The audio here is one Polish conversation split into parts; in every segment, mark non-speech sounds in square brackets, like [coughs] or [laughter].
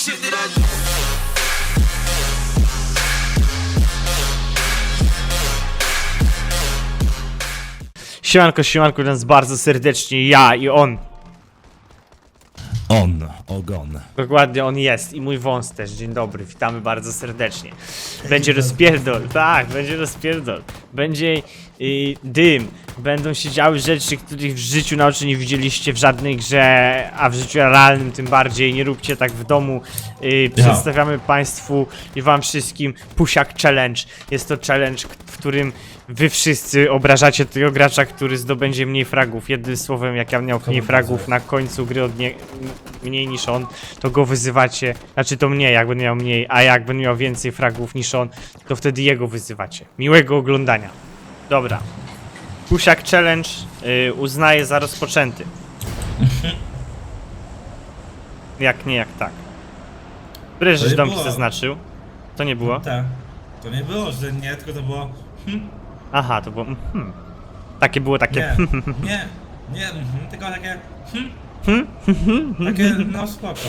shit that I do. Siemanko, siemanko, nas bardzo serdecznie ja i on. On, ogon. Dokładnie on jest i mój wąs też. Dzień dobry, witamy bardzo serdecznie. Będzie rozpierdol, tak, będzie rozpierdol. Będzie y, dym, będą się działy rzeczy, których w życiu na oczy nie widzieliście w żadnej grze, a w życiu realnym tym bardziej. Nie róbcie tak w domu. Y, przedstawiamy Państwu i Wam wszystkim Pusiak Challenge. Jest to challenge, w którym Wy wszyscy obrażacie tego gracza, który zdobędzie mniej fragów. Jednym słowem, jak ja miał mniej fragów na końcu gry od nie, mniej niż on, to go wyzywacie. Znaczy to mnie, jak będę miał mniej, a jak będę miał więcej fragów niż on, to wtedy jego wyzywacie. Miłego oglądania. Dobra. Pusiak Challenge y, uznaję za rozpoczęty. jak nie, jak tak. To żeś nie dom było. zaznaczył? To nie było? Tak. To nie było, że nie, tylko to było. Hmm, Aha, to było. mhm. Takie było takie. nie, [laughs] nie, nie, mhm, tylko takie. Hmm, takie, no spoko.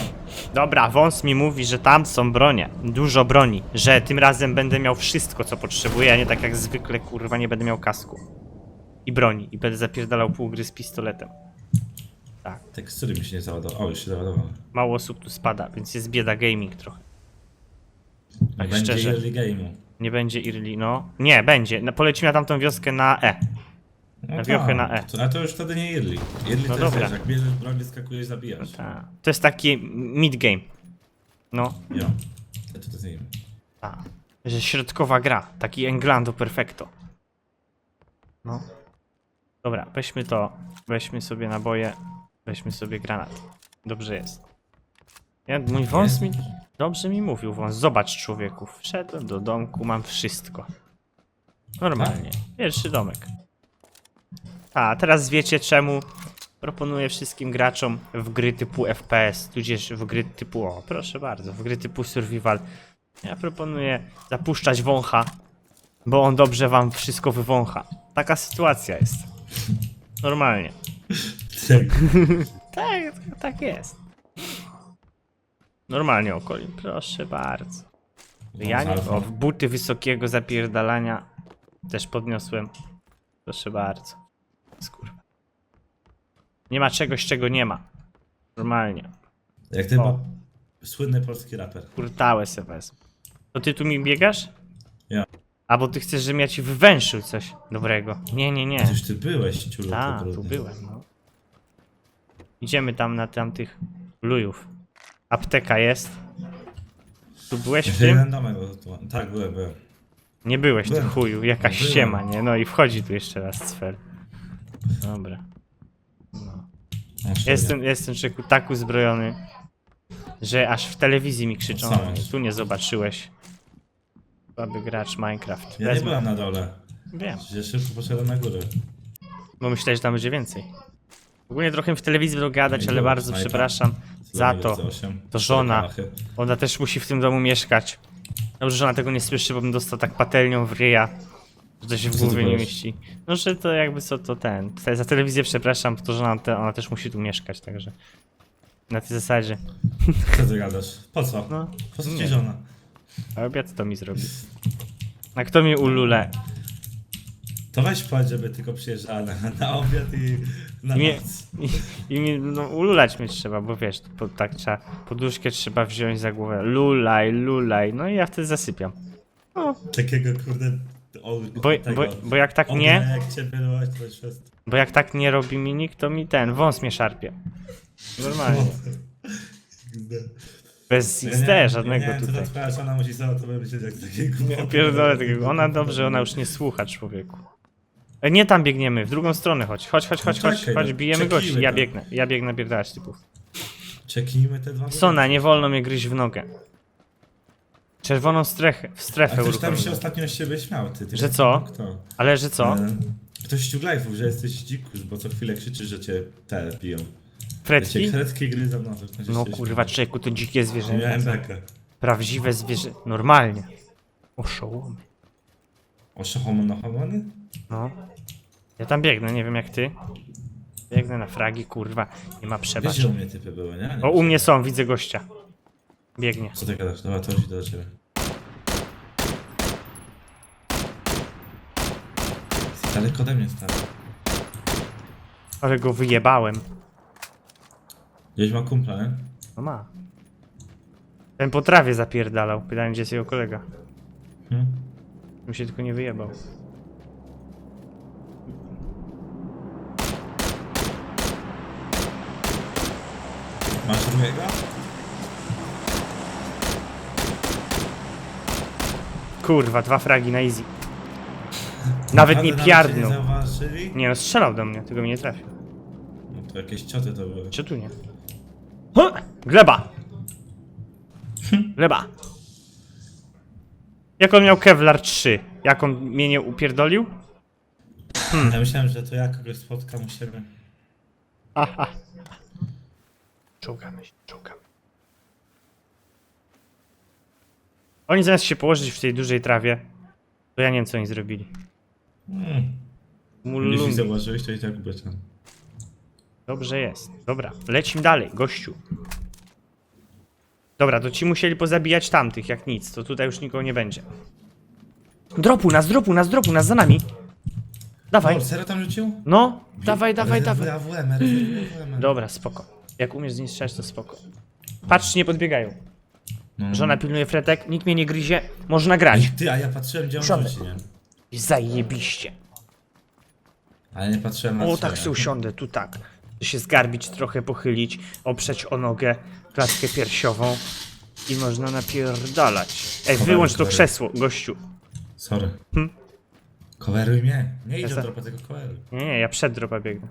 Dobra, wąs mi mówi, że tam są bronie. Dużo broni. Że tym razem będę miał wszystko, co potrzebuję, a nie tak jak zwykle, kurwa, nie będę miał kasku. I broni. I będę zapierdalał pół gry z pistoletem. Tekstury mi się nie załadowały. O, już się załadowały. Mało osób tu spada, więc jest bieda gaming trochę. Nie Tak będzie szczerze. early game'u. Nie będzie Irli, no. Nie, będzie. No, polecimy na tamtą wioskę na E. No Na wiochy tak, na E. To, a to już wtedy nie early. Early No to dobra. wiesz, jak bierzesz broń, wyskakujesz, zabijasz. Ta. To jest taki mid game. No, Jo. To, to jest nie wiem. ta. Że środkowa gra. Taki Englando perfecto. No. Dobra, weźmy to. Weźmy sobie naboje. Weźmy sobie granat. Dobrze jest. Ja, mój wąs mi... Dobrze mi mówił wąs. Zobacz człowieku. Wszedłem do domku, mam wszystko. Normalnie. Pierwszy domek. A, teraz wiecie czemu proponuję wszystkim graczom w gry typu FPS, tudzież w gry typu, o proszę bardzo, w gry typu survival. Ja proponuję zapuszczać wącha, bo on dobrze wam wszystko wywącha. Taka sytuacja jest. Normalnie. Tak, [laughs] tak jest. Normalnie okolin, proszę bardzo. Ja nie, o, w buty wysokiego zapierdalania też podniosłem. Proszę bardzo. Skurwa. Nie ma czegoś, czego nie ma. Normalnie. Jak ten O. słynny polski raper. Kurtałe se wezmę. To ty tu mi biegasz? Ja. A bo ty chcesz, żebym ja ci wywęszył coś dobrego. Nie, nie, nie. Już ty byłeś, ciulu. Tak, po tu byłem, no. Idziemy tam na tamtych lujów. Apteka jest. Tu byłeś w tym? bo tu- tak, byłem, byłem. Nie byłeś, ty Byłem. chuju. Jakaś Byłem. ściema, nie? No i wchodzi tu jeszcze raz sfer. Dobra. No. Jestem, jestem człowieku tak uzbrojony, że aż w telewizji mi krzyczą. No? Tu nie zobaczyłeś. Słaby gracz Minecraft. Ja nie Wezmę. byłem na dole. Wiem, Ja szybko poszedłem na górę. bo myślałeś, że tam będzie więcej. Ogólnie trochę w telewizji będą gadać, Nie ale było, bardzo przepraszam za to. To żona. Ona też musi w tym domu mieszkać. Dobrze, że ona tego nie słyszy, bo bym dostał tak patelnią w ryja. Że to się w Co ty głowie nie powiesz? mieści. No, że to jakby co to ten. Za telewizję przepraszam, to że ona, te, ona też musi tu mieszkać, także. Na tej zasadzie. Co ty gadasz? Po co? No, Po co nie. ci żona? a obiad to mi zrobi. A kto mi ulule? To weź powiedz, żeby tylko przyjeżdżała na, na obiad i na I mnie, noc. i, i mnie, no ululać mnie trzeba, bo wiesz, po, tak trzeba, poduszkę trzeba wziąć za głowę. Lulaj, lulaj, no i ja wtedy zasypiam. No, Takiego kurde... O, bo, tego, bo, bo jak tak nie, jak cię byłaś, to już jest... bo jak tak nie robi mi nikt, to mi ten, wąs mnie szarpie. Normalnie. Bez XD żadnego nie wiem, tutaj. ta twoja żona musi za to myśleć, jak takiego... Ja pierdolę takiego. Ona dobrze, ona już nie słucha człowieku. E, Nie tam biegniemy, w drugą stronę chodź. Chodź, chodź, chodź, chodź, Czekaj, chodź, no, bijemy czekijmy gości. Ja tam. biegnę, ja biegnę pierdalać typów. Czeknijmy te dwa Sona, nie wolno mnie gryźć w nogę. Czerwoną strefę, w A strefę ktoś tam się ostatnio z ciebie śmiał, ty. ty Że co? Kto? Ale że co? E, Ktoś z live'ów, że jesteś dzikus, bo co chwilę krzyczysz, że cię te biją. Cię Fredki? kredki gryzą na to. ktoś No się kurwa, śmieje. czeku, to dzikie zwierzę. Miałem bekę. Prawdziwe zwierzę. Normalnie. Oszołomy. Oszohomonohomony? No. Ja tam biegnę, nie wiem jak ty. Biegnę na fragi, kurwa. Nie ma Wiesz, przebacz. że u mnie typy były, nie? nie O, u mnie są, widzę gościa. Biegnie. Co ty gadasz? Dobra, to już idę do ciebie. Jest daleko ode mnie, stary. Ale go wyjebałem. Gdzieś ma kumpla, nie? No ma. Ten po trawie zapierdalał. Pytanie, gdzie jest jego kolega. Hmm? Mi się tylko nie wyjebał. Masz drugiego? Kurwa, dwa fragi na easy. Nawet nie piardnął. Nie zauważyli? Nie no, strzelał do mnie, tylko mnie nie trafił. No to jakieś cioty to były. Czy tu nie? Huh! Gleba! Gleba! Jak on miał Kevlar 3? Jak on mnie nie upierdolił? Ja myślałem, że to ja kogoś spotkam u siebie. Czołgamy się, czołgamy. Oni zamiast się położyć w tej dużej trawie, to ja nie wiem co oni zrobili. Hmm. Jeśli zauważyłeś, to i tak ubeczę. Dobrze jest. Dobra, lecimy dalej, gościu. Dobra, to ci musieli pozabijać tamtych, jak nic, to tutaj już nikogo nie będzie. Dropu nas, dropu nas, dropu nas, za nami. Dawaj. O, serio tam rzucił? No, dawaj, dawaj, dawaj. AWM, rezerwuję AWM. Dobra, spoko. Jak umiesz z nim strzelać, to spoko. Patrz, nie podbiegają. No. Żona pilnuje fretek, nikt mnie nie gryzie, można grać. Ty, a ja patrzyłem, gdzie on rzuci, nie? I zajebiście. Ale nie patrzyłem na O, tak se usiądę, tu tak. Się zgarbić, trochę pochylić, oprzeć o nogę, klatkę piersiową i można napierdalać. Ej, wyłącz to krzesło, gościu. Sorry. Hmm? Coveruj mnie. Nie idź za- dropa, tylko coveruj. Nie, nie, ja przed dropa biegnę.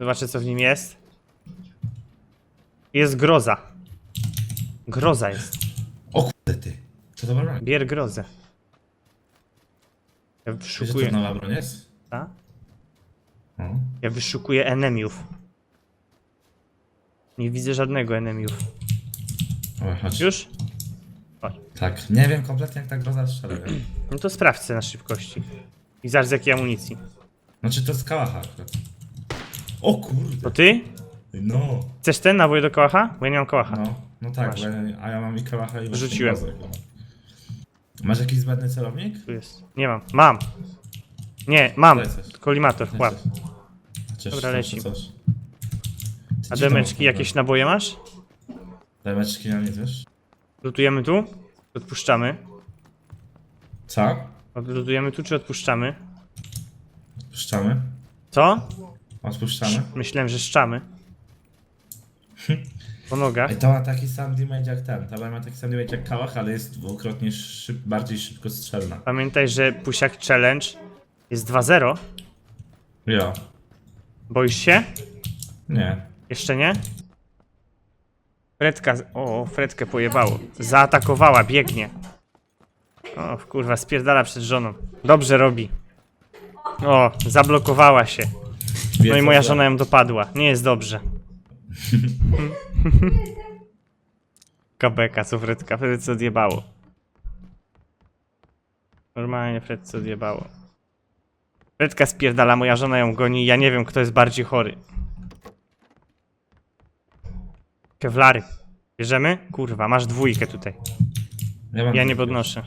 Zobaczę, co w nim jest. Jest groza. Groza jest. O kurde ty. Co to broń? Bier grozę. Ja Wiesz, że to wyszukuję... nowa broń jest? No. Ja wyszukuję enemiów. Nie widzę żadnego enemiów. Chodź. Już? Chodź. Tak. Nie wiem kompletnie jak ta groza strzela. No to sprawdźcie na szybkości. I zobacz z jakiej amunicji. Znaczy to z kałacha akurat. O To kurde. ty? No. Chcesz ten nabój do kołacha? Bo ja nie mam kołacha. No. No tak, ja, a ja mam i i Rzuciłem. Masz jakiś zbędny celownik? Tu jest. Nie mam. Mam. Nie, mam. Coś. Kolimator, łap. Chociaż Dobra, lecimy. coś. Ty A gdzie tam demeczki, jakieś naboje masz? Demeczki na nie wiesz? Lutujemy tu? Odpuszczamy. Co? Lutujemy tu czy odpuszczamy? Puszczamy? Co? Odpuszczamy? Myślałem, że szczamy. [laughs] Po nogach. To ma taki sam damage jak ten. Ta broń ma taki sam damage jak kałach, ale jest dwukrotnie szyb, bardziej szybko strzelna. Pamiętaj, że Pusiak Challenge jest 2-0. Ja. Boisz się? Nie. Jeszcze nie? Fredka. O, Fredkę pojebało. Zaatakowała, biegnie. O, kurwa, spierdala przed żoną. Dobrze robi. O, zablokowała się. No i moja żona ją dopadła. Nie jest dobrze. [laughs] Kabeka, co Fredka? Fredce odjebało. Normalnie Fredce odjebało. Fredka spierdala, moja żona ją goni ja nie wiem, kto jest bardziej chory. Kewlary. Bierzemy? Kurwa, masz dwójkę tutaj. Ja, mam Ja nie dwójkę. podnoszę.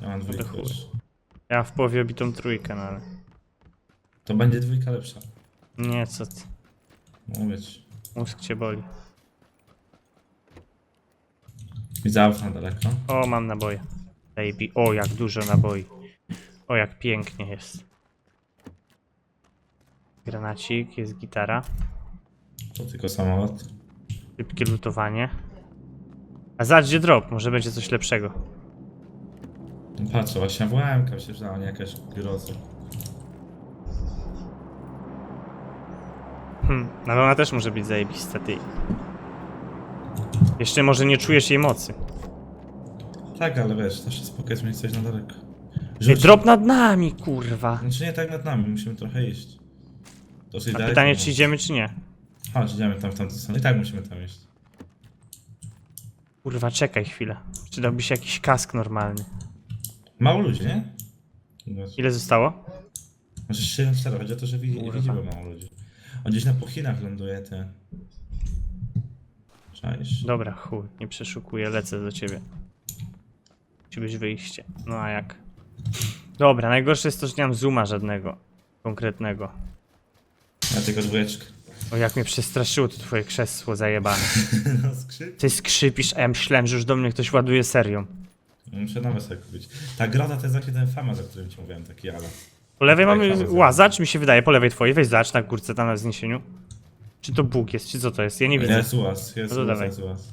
Ja mam dwójkę. Chuj. Ja w połowie obitą trójkę, no ale... To będzie dwójka lepsza. Nie, co ty. Mówię ci. Mózg cię boli. Widzę na daleko. O, mam naboje. Baby. O, jak dużo naboi. O, jak pięknie jest. Granacik, jest gitara. To tylko samolot. Szybkie lutowanie. A zobacz, gdzie drop. Może będzie coś lepszego. No patrzę, właśnie WMK się że nie jakaś groza. Hmm, ale ona też może być zajebista, ty. Jeszcze może nie czujesz jej mocy. Tak, ale wiesz, zawsze spoko jest mieć coś na daleko. Ej, drop nad nami, kurwa. Znaczy nie tak nad nami, musimy trochę iść. Dosyć A daleko. pytanie, czy idziemy, czy nie. Chodź, idziemy tam w tamtą stronę. I tak musimy tam iść. Kurwa, czekaj chwilę. Przydałby się jakiś kask normalny. Mało ludzi, nie? Ile zostało? Znaczy 7 4 chodzi o to, że widzi, Kurwa. widzimy mało ludzi. On gdzieś na pochinach ląduje, ty. Czaisz? Dobra, chuj, nie przeszukuję, lecę do ciebie. Musi być wyjście. No a jak? Dobra, najgorsze jest to, że nie mam zooma żadnego. Konkretnego. Ja tylko dwójeczkę. O, jak mnie przestraszyło to twoje krzesło zajebane. [laughs] No skrzyp. Ty skrzypisz, a ja myślałem, że już do mnie ktoś ładuje serią. Muszę nowe sobie kupić. Ta grota to jest właśnie ten famas, o którym ci mówiłem, taki ale. Po lewej mamy za- łazacz, mi się wydaje, po lewej twojej. Weź zacz na górce tam na wzniesieniu. Czy to Bóg jest, czy co to jest? Ja nie widzę. Jest ułaz, jest No to dawaj. jest ułaz.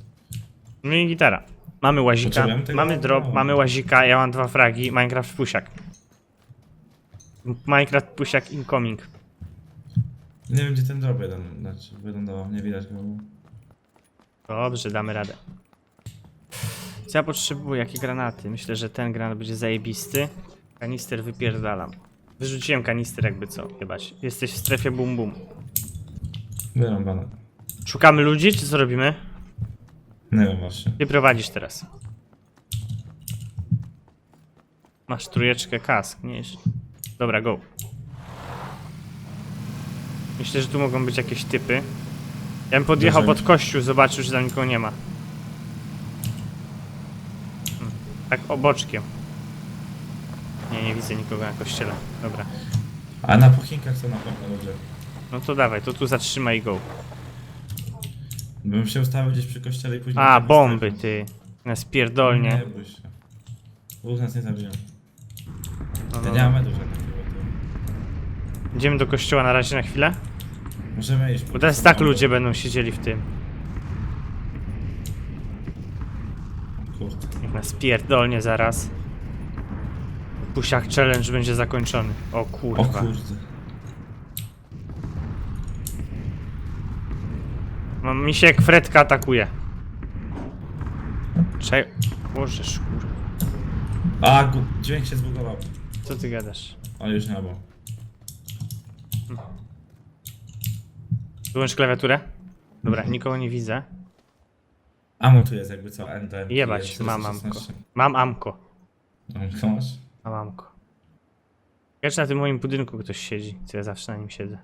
No i gitara. Mamy łazika, Potrzebujemy tego? mamy drop, No. mamy łazika, ja mam dwa fragi, Minecraft pusiak. Minecraft pusiak incoming. Nie wiem gdzie ten drop jeden, znaczy wylądował, nie widać go. Dobrze, damy radę. Co ja potrzebuję? Jakie granaty? Myślę, że ten granat będzie zajebisty. Kanister wypierdalam. Wyrzuciłem kanister jakby co, chyba. Jesteś w strefie bum bum. Wyrąbane. Szukamy ludzi, czy co robimy? Nie wiem właśnie. Ty prowadzisz teraz. Masz trójeczkę kask, nie jest. Dobra, go. Myślę, że tu mogą być jakieś typy. Ja bym podjechał pod kościół, zobaczył, że tam nikogo nie ma. Hmm, Tak oboczkiem. Nie, nie widzę nikogo na kościele. Dobra. A na pochinkach są na pewno ludzie. No to dawaj, to tu zatrzymaj i go. Bym się ustawił gdzieś przy kościele i później... A, bomby, ty. Na spierdolnie. Nie bój się. Nas nie zabiją. No, no, nie no. mamy dużo takiego. Idziemy do kościoła na razie na chwilę? Możemy iść. Bo teraz tak ludzie będą siedzieli w tym. Kurde. Niech nas pierdolnie zaraz. Pusiak challenge będzie zakończony. O O kurwa. kurde. Mam misiek Fredka atakuje. Czej... Boże szkur. A, gu... dźwięk się zbugował. Co ty gadasz? Ale już nie było. Wyłącz klawiaturę. Dobra, nikogo nie widzę. Amo tu jest jakby co, ND. Jebać, mam amko. Mam amko. Amko masz? Mam amko. Wiesz, na tym moim budynku ktoś siedzi, co ja zawsze na nim siedzę.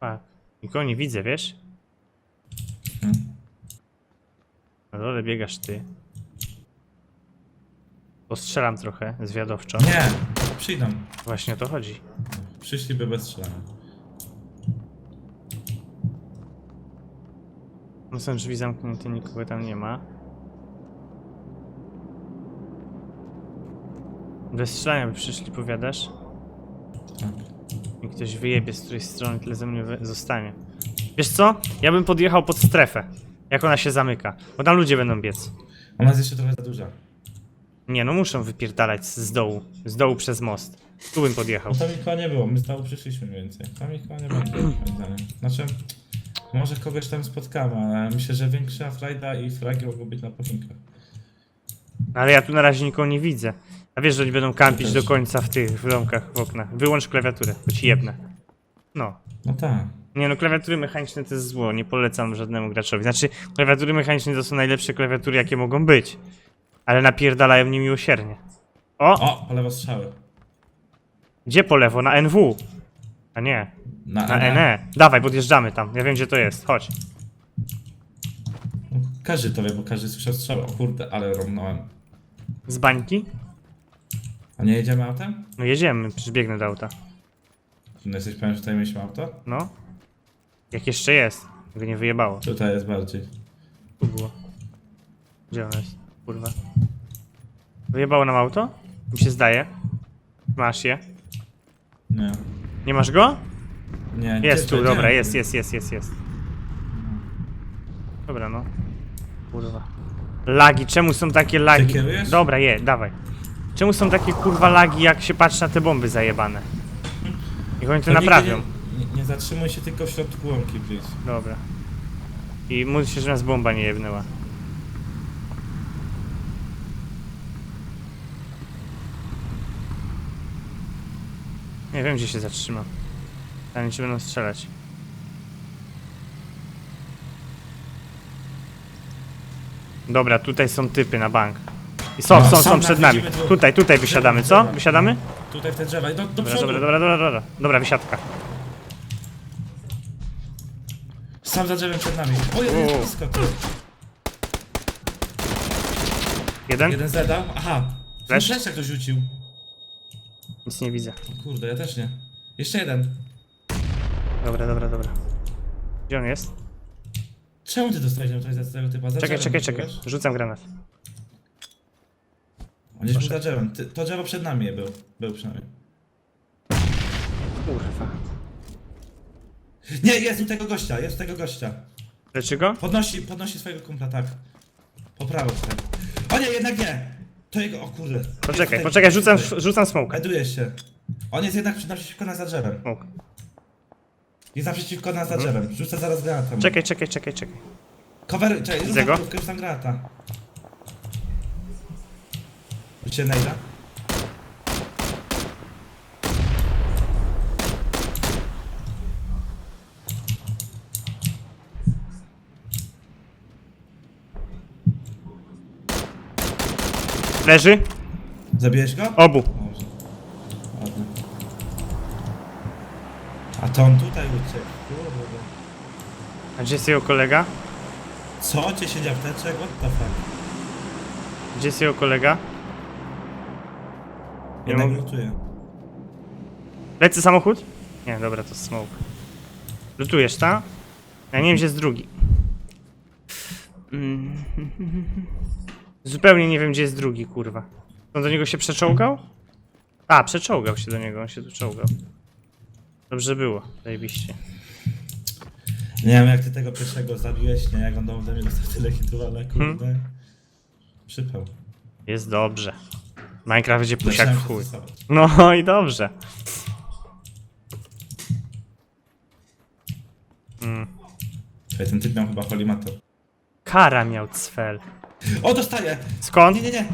Tak. Nikogo nie widzę, wiesz? Na dole biegasz ty. Postrzelam trochę, zwiadowczo. Nie! Przyjdą. Właśnie o to chodzi. Przyszliby bez strzelania. No są drzwi zamknięte, nikogo tam nie ma. By przyszli, powiadasz? I ktoś wyjebie z której strony, tyle ze mnie zostanie. Wiesz co? Ja bym podjechał pod strefę. Jak ona się zamyka. Bo tam ludzie będą biec. Ona jest jeszcze trochę za duża. Nie, no muszą wypierdalać z dołu. Z dołu przez most. Tu bym podjechał. No tam ich chyba nie było, my z dołu przyszliśmy mniej więcej. Tam ich chyba nie będzie, moim zdaniem. Znaczy, może kogoś tam spotkamy, ale myślę, że większa frajda i fragi mogą być na pochinkach. Ale ja tu na razie nikogo nie widzę. A wiesz, że oni będą kampić do końca w tych w domkach, w oknach. Wyłącz klawiaturę, bo ci. No. No tak. Nie no, klawiatury mechaniczne to jest zło, nie polecam żadnemu graczowi. Znaczy, klawiatury mechaniczne to są najlepsze klawiatury, jakie mogą być. Ale napierdalają niemiłosiernie. O! O, po lewo strzały. Gdzie po lewo? Na NW. A nie, Na, na NE. NE. Dawaj, podjeżdżamy tam. Ja wiem, gdzie to jest. Chodź. Każdy to wie, bo każdy słyszał strzałę. O kurde, ale romnąłem. Z bańki? A nie jedziemy autem? No jedziemy, przybiegnę do auta. No jesteś pewien, że tutaj mieliśmy auto? No. Jak jeszcze jest. Go nie wyjebało. Tutaj jest bardziej. Tu było. Gdzie ono jest? Kurwa. Wyjebało nam auto? Mi się zdaje. Masz je. Nie. Nie masz go? Nie, Jest gdzie tu, dobra, Gdzie? jest, jest, jest, jest, jest. Dobra, no. Kurwa. Lagi, czemu są takie lagi? kierujesz? Dobra, je, dawaj. Czemu są takie kurwa lagi, jak się patrzy na te bomby zajebane? Niech oni to nigdy naprawią. Nie, nie, nie zatrzymuj się tylko w środku łąki, please. Dobra. I módl się, że nas bomba nie jebnęła. Nie wiem, gdzie się zatrzymam. Tam ci będą strzelać. Dobra, tutaj są typy na bank. I są, No, są, są, są przed nami. widzimy dwóch. Tutaj, tutaj wysiadamy, co? Wysiadamy? Tutaj w te drzewa i do, do Dobra, przodu. dobra, dobra, dobra, dobra. Dobra, wysiadka. Sam za drzewem przed nami. O, jeden jest blisko. Jeden? Jeden zedał. Aha. Flash? Ktoś rzucił. Nic nie widzę. O Kurde, ja też nie. Jeszcze jeden. Dobra, dobra, dobra. Gdzie on jest? Czemu ty dostałeś neutralizację tego typa? Za Czekaj, drzewem czekaj, czekaj. byłeś? Rzucam granat. Był za drzewem. Ty, to drzewo przed nami był. Był przynajmniej. Kurwa. Nie, jest u tego gościa, jest u tego gościa. Leczy go? Podnosi, podnosi swojego kumpla, tak. Po prawo tutaj. O nie, jednak nie! To jego, o kurde. Jest Poczekaj, tutaj, poczekaj, jest rzucam, tutaj. rzucam smoke. Melduje się. On jest jednak przy- naprzeciwko nas za drzewem. smoke. Jest naprzeciwko nas za drzewem. Rzucę zaraz granatą. Czekaj, czekaj, czekaj, czekaj. Cover, czekaj, rzucam go. rzucam granata. Rzucie Nejda. Leży? Zabijesz go? Obu. Dobrze. Ładnie. A to on tutaj uciekł. Kurde. A gdzie jest jego kolega? Co? 10 apteczek? What the fuck? Gdzie jest jego kolega? Nie Jednak mogę. lutuję. Lecy samochód? Nie, dobra, to smoke. Lutujesz, ta? Ja nie wiem, gdzie jest drugi. Mm. Zupełnie nie wiem, gdzie jest drugi, kurwa. On do niego się przeczołgał? A, przeczołgał się do niego, on się tu czołgał. Dobrze było, zajebiście. Nie wiem jak ty tego pierwszego zabiłeś, nie? Jak on do mnie dostał tyle hitów, ale Hmm. kurde. Przypał. Jest dobrze. Minecraft będzie pusiak w chuj. No i dobrze. Mm. Czekaj, ten typ miał chyba holimator. Kara miał cfel. O, dostaję! Skąd? Nie, nie, nie!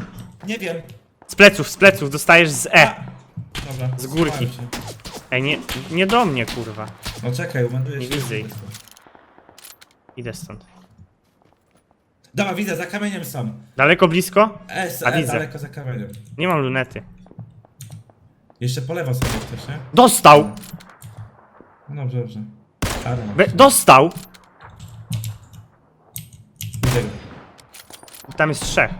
Nie wiem! Z pleców, z pleców, dostajesz z E. Dobra, Z górki. schowałem się. Ej, nie, nie do mnie, kurwa. No czekaj, umeduję Nie się. widzę ich. Idę stąd. Dobra, widzę, za kamieniem są. Daleko, blisko? S, A, e, widzę. daleko za kamieniem. Nie mam lunety. Jeszcze po lewo sobie też, nie? Dostał! No dobrze, dobrze. Dostał! Widzę go. Tam jest trzech.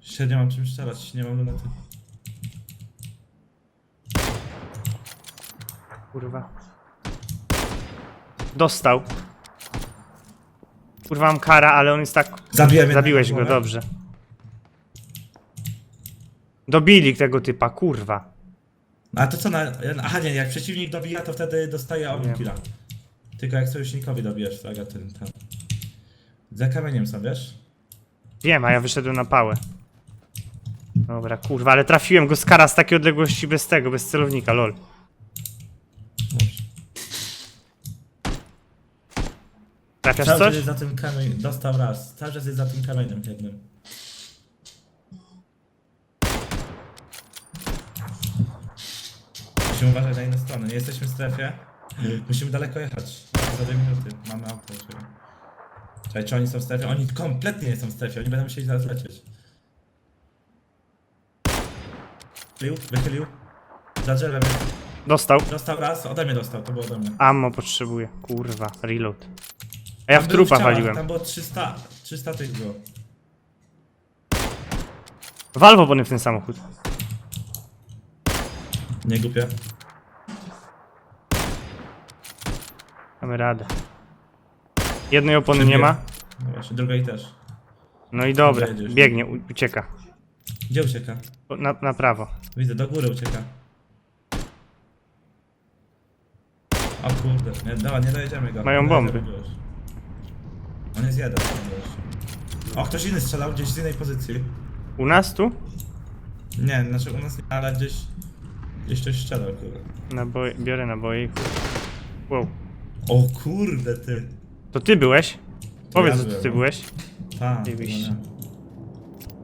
Średnio mam czym strzelać, nie mam lunety. Kurwa. Dostał. Kurwa, mam kara, ale on jest tak... Zabiłem Zabiłeś go, dobrze. Dobili tego typa, kurwa. A to co na... Aha nie, jak przeciwnik dobija, to wtedy dostaje Nie. killa. Tylko jak sojusznikowi dobijesz flaga, ten tam. Za kamieniem są, wiesz? Wiem, a ja wyszedłem na pałę. Dobra, kurwa, ale trafiłem go z kara z takiej odległości bez tego, bez celownika, lol. Cały czas coś? jest za tym kamieniem, dostał raz. Cały czas jest za tym kamieniem jednym. Musimy uważać na inne strony, nie jesteśmy w strefie. Musimy daleko jechać. Za dwie minuty, mamy auto siebie. Czekaj, czy oni są w strefie? Oni kompletnie nie są w strefie, oni będą musieli zaraz lecieć. Wychylił, wychylił. Za drzewem. Dostał. Dostał raz, ode mnie dostał, to było ode mnie. Ammo potrzebuję. Kurwa, reload. A ja w Tam było trupa waliłem. Tam było 300, 300 tych było. Wal w w ten samochód. Nie głupie. Mamy radę. Jednej opony nie ma. No właśnie, drugiej też. No i dobra, Jedziesz. biegnie, u- ucieka. Gdzie ucieka? Na, na prawo. Widzę, do góry ucieka. O kurde, nie, dobra, nie dojedziemy go. Mają Nie bomby. dojedziemy go już. On jest jeden. O, ktoś inny strzelał gdzieś z innej pozycji. U nas tu? Nie, znaczy u nas nie, ale gdzieś... Gdzieś ktoś strzelał, kurde. Naboje, biorę naboje i chuj. Wow. O kurde, ty. To ty byłeś? Powiedz, ja że to ty byłeś. Tak,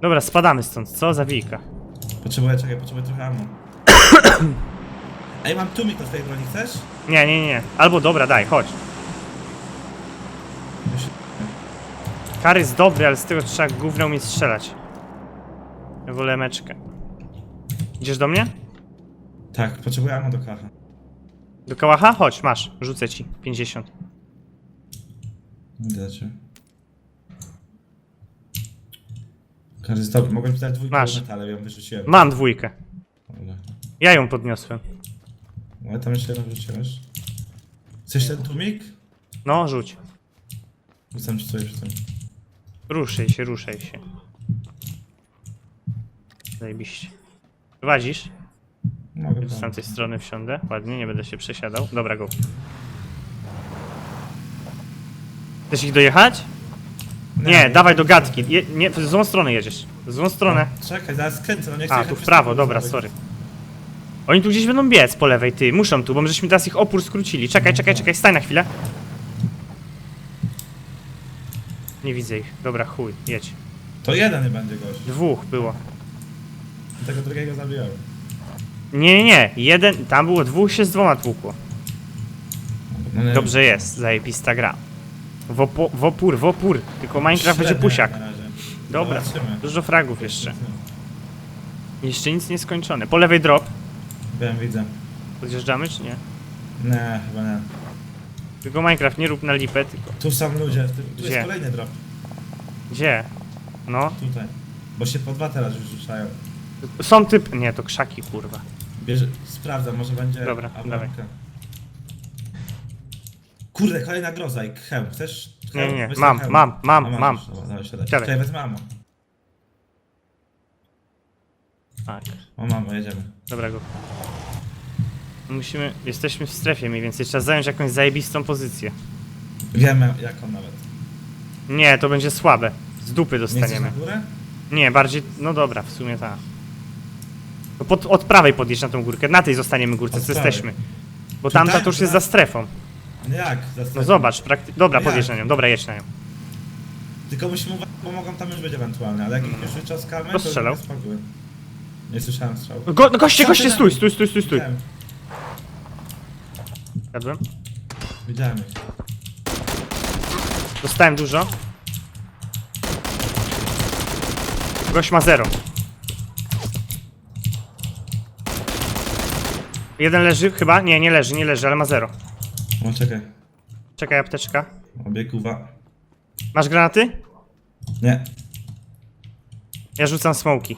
Dobra, spadamy stąd, co? Zawijka. nie. Potrzebuję, czekaj, potrzebuję trochę ammo. [coughs] Ej, mam tumik do twojej broni, chcesz? Nie, nie, nie. Albo dobra, daj, chodź. Już- Kar jest dobry, ale z tego trzeba gówno umieć strzelać. Ja wolę meczkę. Idziesz do mnie? Tak, potrzebuję ammo do kacha. Do kałacha? Chodź, masz. Rzucę ci. 50. Idę cię. Każdy stop, mogłem ci dać dwójkę Masz. metale, ją wyrzuciłem. Mam dwójkę. Dobra. Ja ją podniosłem. Ale tam jeszcze jedną wyrzuciłeś. Chcesz ten tłumik? No, rzuć. Rzucam ci coś tym. Ruszaj się, ruszaj się. Zajebiście. Prowadzisz? Mogę Z tamtej strony wsiądę. Ładnie, nie będę się przesiadał. Dobra, go. Chcesz ich dojechać? Nie, dawaj do gadki. Je, nie, w złą stronę jedziesz. W złą stronę. Czekaj, zaraz skręcę, no nie chcę A, jechać tu w przez prawo, tobą, dobra, sorry. Oni tu gdzieś będą biec po lewej, ty. Muszą tu, bo my żeśmy teraz ich opór skrócili. Czekaj, czekaj, czekaj, stań na chwilę. Nie widzę ich. Dobra, chuj, jedź. To jeden nie będzie gość. Dwóch było. I tego drugiego zabiłem. Nie, nie, nie. Jeden, tam było dwóch się z dwoma tłukło. No nie Dobrze jest, zajebista gra. W, opo, w opór, w opór. Tylko Minecraft będzie Średnio pusiak. na razie. Dobra, Zobaczymy. dużo fragów jeszcze. Jeszcze nic nie skończone. Po lewej drop. Wiem, widzę. Podjeżdżamy czy nie? Nie, chyba nie. Tylko Minecraft, nie rób na lipę, tylko... Tu są ludzie, tu, tu Gdzie? jest kolejny drop. Gdzie? No. Tutaj. Bo się po dwa teraz już rzucają. Są typ... Nie, to krzaki, kurwa. Bierze, sprawdzam, może będzie Dobra, abramka. Kurde, kolejna groza i chem. Chcesz? Nie, nie, Weź mam, mam, mam, A, masz mam. Dobra, dawaj, siadaj. Siadaj. Czekaj, wezmę ammo. Tak. O, mamo, jedziemy. Dobra, go. Musimy... Jesteśmy w strefie mniej więcej. Trzeba zająć jakąś zajebistą pozycję. Wiemy, jaką nawet. Nie, to będzie słabe. Z dupy Nie chcesz na dostaniemy. górę? Nie, bardziej... No dobra, w sumie tak. Pod, od prawej podjeść na tą górkę. Na tej zostaniemy górce, Od co prawej. jesteśmy. Bo Tutaj? tamta to już jest za strefą. No jak? No zobacz, prakty... Dobra, Jak? podjedź na nią. Dobra, jedź na nią. Tylko musimy uważać, bo mogą tam już być ewentualnie, ale jak ich już wyczaskamy, to już spaguły. Nie słyszałem strzału. Go, goście, goście, stój, stój, stój, stój, stój. Widziałem, Jadłem. widziałem ich. Dostałem dużo. Gość ma zero. Jeden leży chyba? Nie, nie leży, nie leży, ale ma zero. O, czekaj. Czekaj, apteczka. Obiekuwa. Masz granaty? Nie. Ja rzucam smoki.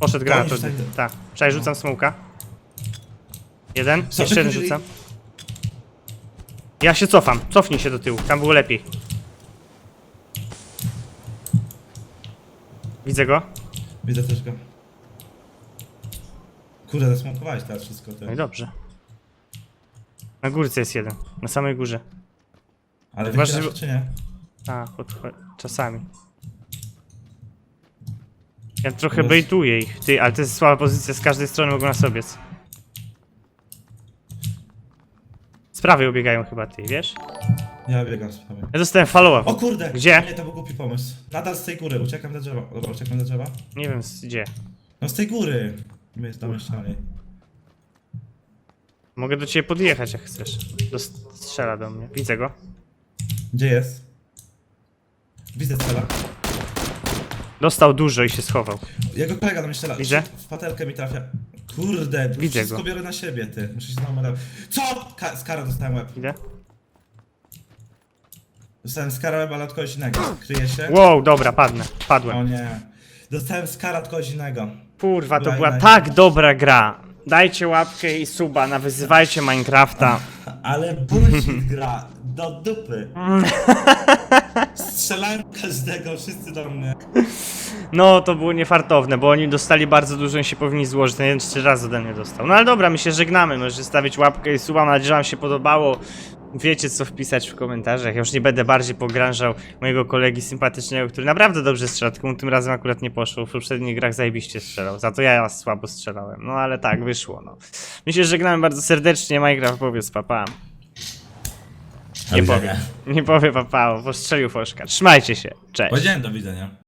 Poszedł granat. od- tak- Tak, czekaj, rzucam smoka. Jeden, Co, jeszcze jeden rzucam. Ja się cofam, cofnij się do tyłu, tam było lepiej. Widzę go. Widzę też go. Kurde, zasmokowałeś teraz wszystko. No i dobrze. Na górce jest jeden, na samej górze. Ale Masz, wychylasz żeby- czy nie? Tak, odcho- czasami. Ja trochę Wiesz- bejtuję ich, ty, ale to jest słaba pozycja, z każdej strony mogą nas obiec. Z prawej ubiegają chyba ty, wiesz? Ja biegam z prawej. Ja dostałem follow-up. O kurde! Gdzie? Nie, to był głupi pomysł. Nadal z tej góry, uciekam do drzewa. Dobra, uciekam do drzewa. Nie wiem z- gdzie. No z tej góry! My jest dalej. Mogę do ciebie podjechać jak chcesz. Dost- strzela do mnie. Widzę go. Gdzie jest? Widzę cela. Dostał dużo i się schował. Jego kolega do mnie strzela. Widzę. W patelkę mi trafia. Kurde, Widzę wszystko go. biorę na siebie, ty. Muszę się znowu. Co? Ka skara dostałem łeb. Idę. Dostałem skara łeb, ale od kogoś innego. Kryje się. Wow, dobra, padnę. O Padłem. nie. Dostałem skara od kogoś innego. Kurwa, to była tak dobra gra. Dajcie łapkę i suba, nawyzywajcie Minecrafta. [laughs] Ale bullshit gra. Do dupy. [laughs] Strzelałem każdego, wszyscy do mnie. No, to było niefartowne, bo oni dostali bardzo dużo i się powinni złożyć. Ten jeden trzy razy ode mnie dostał. No ale dobra, my się żegnamy. Możecie stawić łapkę i suba. Mam nadzieję, że wam się podobało. Wiecie, co wpisać w komentarzach. Ja już nie będę bardziej pogrążał mojego kolegi sympatycznego, który naprawdę dobrze strzela, tylko mu tym razem akurat nie poszło. W poprzednich grach zajebiście strzelał. Za to ja słabo strzelałem. No ale tak, wyszło, no. My się żegnamy bardzo serdecznie. Minecraft powiedz papa. Nie powie. Nie powie papa, bo strzelił foszka. Trzymajcie się. Cześć. Powiedziałem do widzenia.